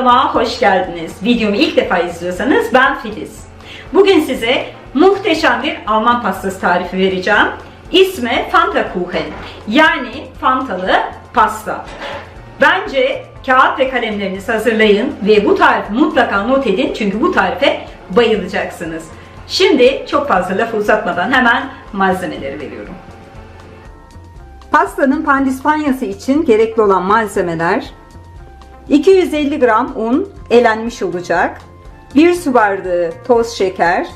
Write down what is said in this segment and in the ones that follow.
kanalıma hoş geldiniz. Videomu ilk defa izliyorsanız ben Filiz. Bugün size muhteşem bir Alman pastası tarifi vereceğim. İsmi Fanta Kuchen yani fantalı pasta. Bence kağıt ve kalemlerinizi hazırlayın ve bu tarifi mutlaka not edin çünkü bu tarife bayılacaksınız. Şimdi çok fazla lafı uzatmadan hemen malzemeleri veriyorum. Pastanın pandispanyası için gerekli olan malzemeler 250 gram un elenmiş olacak. 1 su bardağı toz şeker,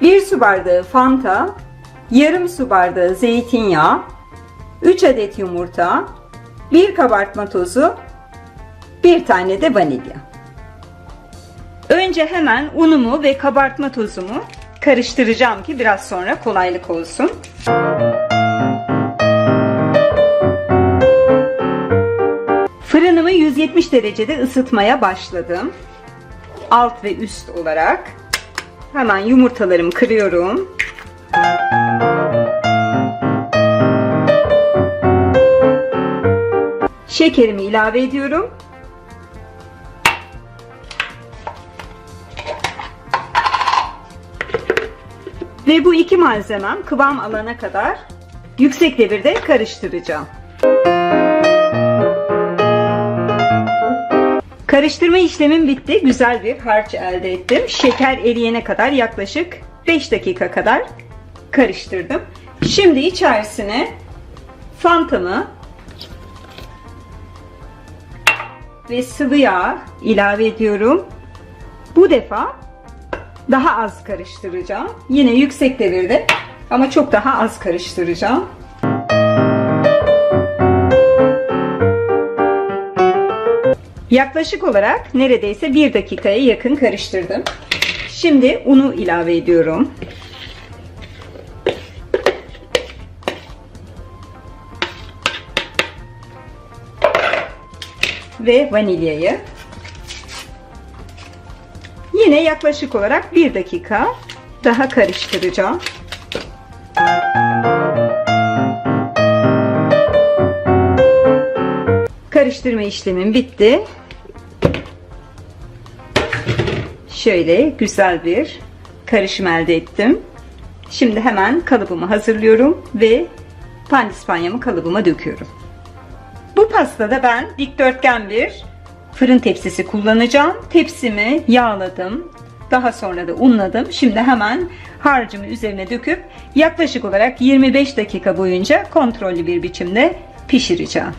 1 su bardağı fanta, yarım su bardağı zeytinyağı, 3 adet yumurta, 1 kabartma tozu, 1 tane de vanilya. Önce hemen unumu ve kabartma tozumu karıştıracağım ki biraz sonra kolaylık olsun. Fırınımı 170 derecede ısıtmaya başladım. Alt ve üst olarak. Hemen yumurtalarımı kırıyorum. Şekerimi ilave ediyorum. Ve bu iki malzemem kıvam alana kadar yüksek devirde karıştıracağım. Karıştırma işlemim bitti. Güzel bir harç elde ettim. Şeker eriyene kadar yaklaşık 5 dakika kadar karıştırdım. Şimdi içerisine fantamı ve sıvı yağ ilave ediyorum. Bu defa daha az karıştıracağım. Yine yüksek devirde ama çok daha az karıştıracağım. Yaklaşık olarak neredeyse bir dakikaya yakın karıştırdım. Şimdi unu ilave ediyorum. Ve vanilyayı. Yine yaklaşık olarak bir dakika daha karıştıracağım. Karıştırma işlemim bitti. Şöyle güzel bir karışım elde ettim. Şimdi hemen kalıbımı hazırlıyorum ve pandispanyamı kalıbıma döküyorum. Bu pastada ben dikdörtgen bir fırın tepsisi kullanacağım. Tepsimi yağladım. Daha sonra da unladım. Şimdi hemen harcımı üzerine döküp yaklaşık olarak 25 dakika boyunca kontrollü bir biçimde pişireceğim.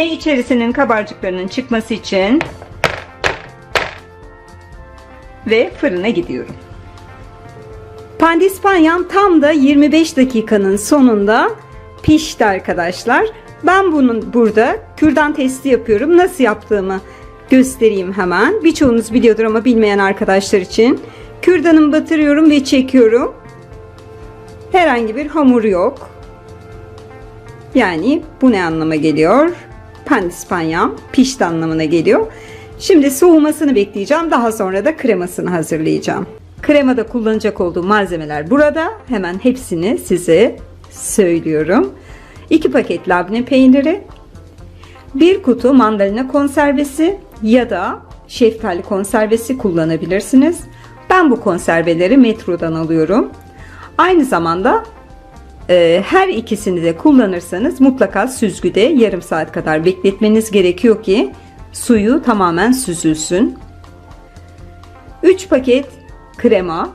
Yine içerisinin kabarcıklarının çıkması için ve fırına gidiyorum. Pandispanyam tam da 25 dakikanın sonunda pişti arkadaşlar. Ben bunun burada kürdan testi yapıyorum. Nasıl yaptığımı göstereyim hemen. Birçoğunuz biliyordur ama bilmeyen arkadaşlar için. Kürdanımı batırıyorum ve çekiyorum. Herhangi bir hamur yok. Yani bu ne anlama geliyor? Pandispanyam pişti anlamına geliyor. Şimdi soğumasını bekleyeceğim. Daha sonra da kremasını hazırlayacağım. Kremada kullanacak olduğum malzemeler burada. Hemen hepsini size söylüyorum. 2 paket labne peyniri, 1 kutu mandalina konservesi ya da şeftali konservesi kullanabilirsiniz. Ben bu konserveleri metrodan alıyorum. Aynı zamanda her ikisini de kullanırsanız mutlaka süzgüde yarım saat kadar bekletmeniz gerekiyor ki suyu tamamen süzülsün. 3 paket krema.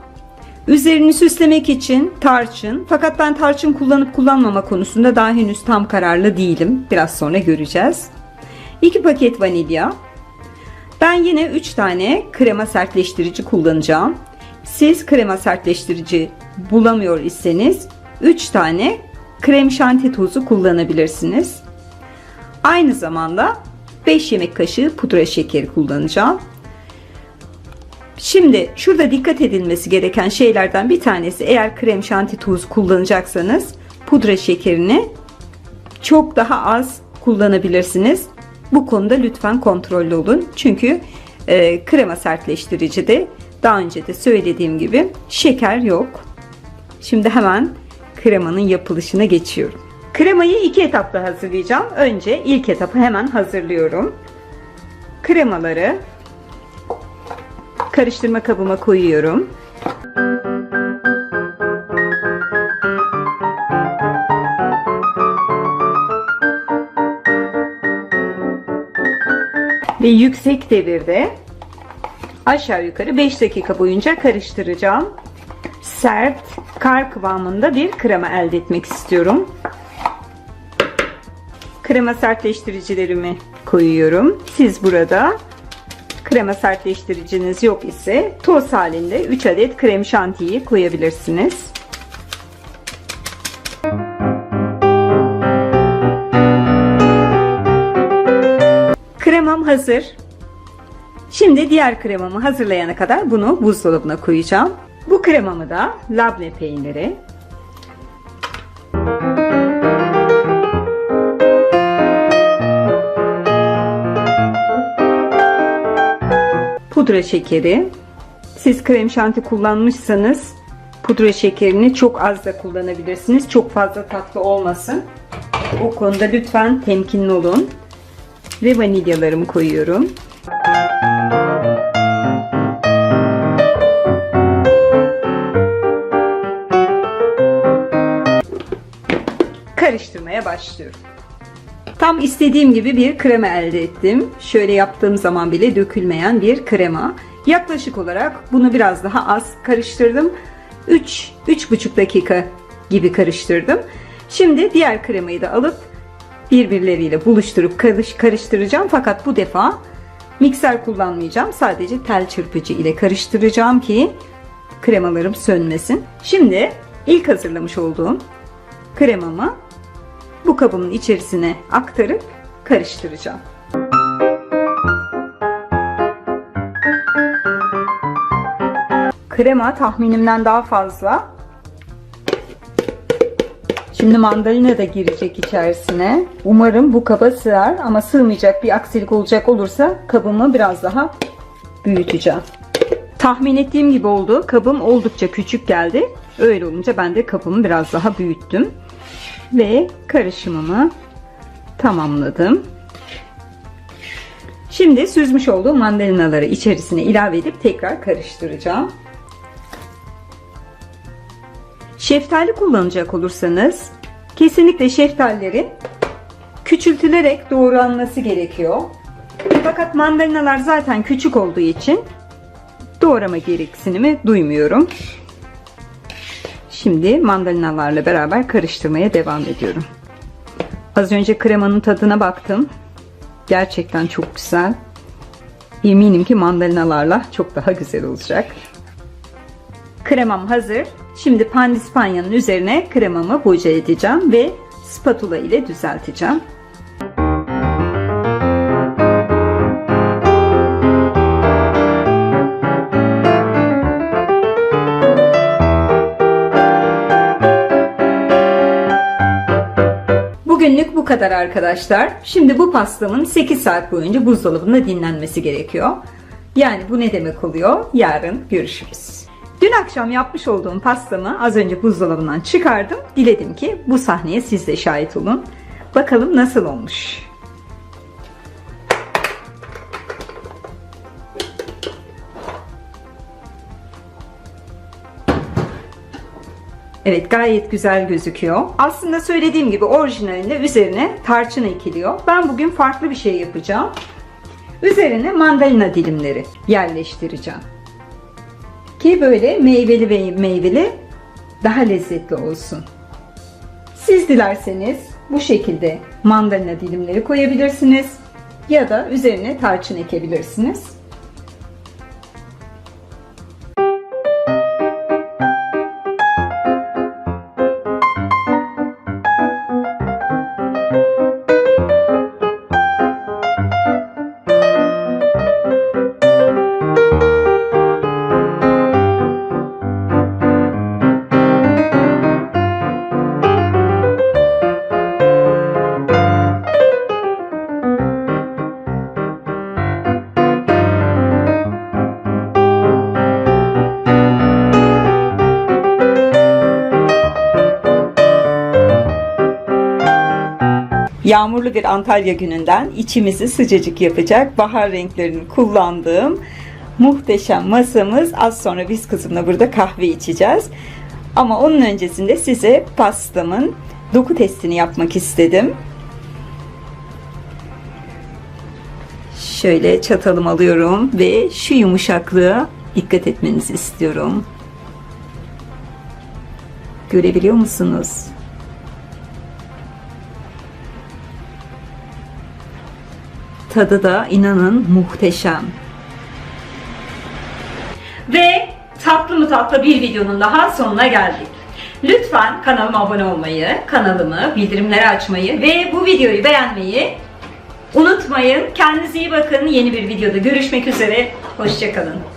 Üzerini süslemek için tarçın. Fakat ben tarçın kullanıp kullanmama konusunda daha henüz tam kararlı değilim. Biraz sonra göreceğiz. 2 paket vanilya. Ben yine 3 tane krema sertleştirici kullanacağım. Siz krema sertleştirici bulamıyor iseniz 3 tane krem şanti tozu kullanabilirsiniz. Aynı zamanda 5 yemek kaşığı pudra şekeri kullanacağım. Şimdi şurada dikkat edilmesi gereken şeylerden bir tanesi eğer krem şanti tozu kullanacaksanız pudra şekerini çok daha az kullanabilirsiniz. Bu konuda lütfen kontrollü olun. Çünkü e, krema sertleştirici de daha önce de söylediğim gibi şeker yok. Şimdi hemen kremanın yapılışına geçiyorum. Kremayı iki etapta hazırlayacağım. Önce ilk etapı hemen hazırlıyorum. Kremaları karıştırma kabıma koyuyorum. Ve yüksek devirde aşağı yukarı 5 dakika boyunca karıştıracağım. Sert, kar kıvamında bir krema elde etmek istiyorum. Krema sertleştiricilerimi koyuyorum. Siz burada krema sertleştiriciniz yok ise toz halinde 3 adet krem şantiyi koyabilirsiniz. Kremam hazır. Şimdi diğer kremamı hazırlayana kadar bunu buzdolabına koyacağım. Bu kremamı da labne peyniri, pudra şekeri. Siz krem şanti kullanmışsanız pudra şekerini çok az da kullanabilirsiniz. Çok fazla tatlı olmasın. O konuda lütfen temkinli olun. Ve vanilyalarımı koyuyorum. Karıştırmaya başlıyorum. Tam istediğim gibi bir krema elde ettim. Şöyle yaptığım zaman bile dökülmeyen bir krema. Yaklaşık olarak bunu biraz daha az karıştırdım. 3 3,5 dakika gibi karıştırdım. Şimdi diğer kremayı da alıp birbirleriyle buluşturup karış, karıştıracağım. Fakat bu defa mikser kullanmayacağım. Sadece tel çırpıcı ile karıştıracağım ki kremalarım sönmesin. Şimdi ilk hazırlamış olduğum kremamı bu kabımın içerisine aktarıp karıştıracağım. Krema tahminimden daha fazla. Şimdi mandalina da girecek içerisine. Umarım bu kaba sığar ama sığmayacak bir aksilik olacak olursa kabımı biraz daha büyüteceğim. Tahmin ettiğim gibi oldu. Kabım oldukça küçük geldi. Öyle olunca ben de kabımı biraz daha büyüttüm. Ve karışımımı tamamladım. Şimdi süzmüş olduğum mandalinaları içerisine ilave edip tekrar karıştıracağım. Şeftali kullanacak olursanız kesinlikle şeftalilerin küçültülerek doğranması gerekiyor. Fakat mandalinalar zaten küçük olduğu için doğrama gereksinimi duymuyorum. Şimdi mandalinalarla beraber karıştırmaya devam ediyorum. Az önce kremanın tadına baktım. Gerçekten çok güzel. Eminim ki mandalinalarla çok daha güzel olacak. Kremam hazır. Şimdi pandispanyanın üzerine kremamı boca edeceğim ve spatula ile düzelteceğim. Kadar arkadaşlar. Şimdi bu pastamın 8 saat boyunca buzdolabında dinlenmesi gerekiyor. Yani bu ne demek oluyor? Yarın görüşürüz. Dün akşam yapmış olduğum pastamı az önce buzdolabından çıkardım. Diledim ki bu sahneye siz de şahit olun. Bakalım nasıl olmuş. Evet gayet güzel gözüküyor. Aslında söylediğim gibi orijinalinde üzerine tarçın ekiliyor. Ben bugün farklı bir şey yapacağım. Üzerine mandalina dilimleri yerleştireceğim. Ki böyle meyveli ve meyveli daha lezzetli olsun. Siz dilerseniz bu şekilde mandalina dilimleri koyabilirsiniz ya da üzerine tarçın ekebilirsiniz. Yağmurlu bir Antalya gününden içimizi sıcacık yapacak bahar renklerini kullandığım muhteşem masamız. Az sonra biz kızımla burada kahve içeceğiz. Ama onun öncesinde size pastamın doku testini yapmak istedim. Şöyle çatalım alıyorum ve şu yumuşaklığa dikkat etmenizi istiyorum. Görebiliyor musunuz? Tadı da inanın muhteşem. Ve tatlı mı tatlı bir videonun daha sonuna geldik. Lütfen kanalıma abone olmayı, kanalımı, bildirimleri açmayı ve bu videoyu beğenmeyi unutmayın. Kendinize iyi bakın. Yeni bir videoda görüşmek üzere. Hoşçakalın.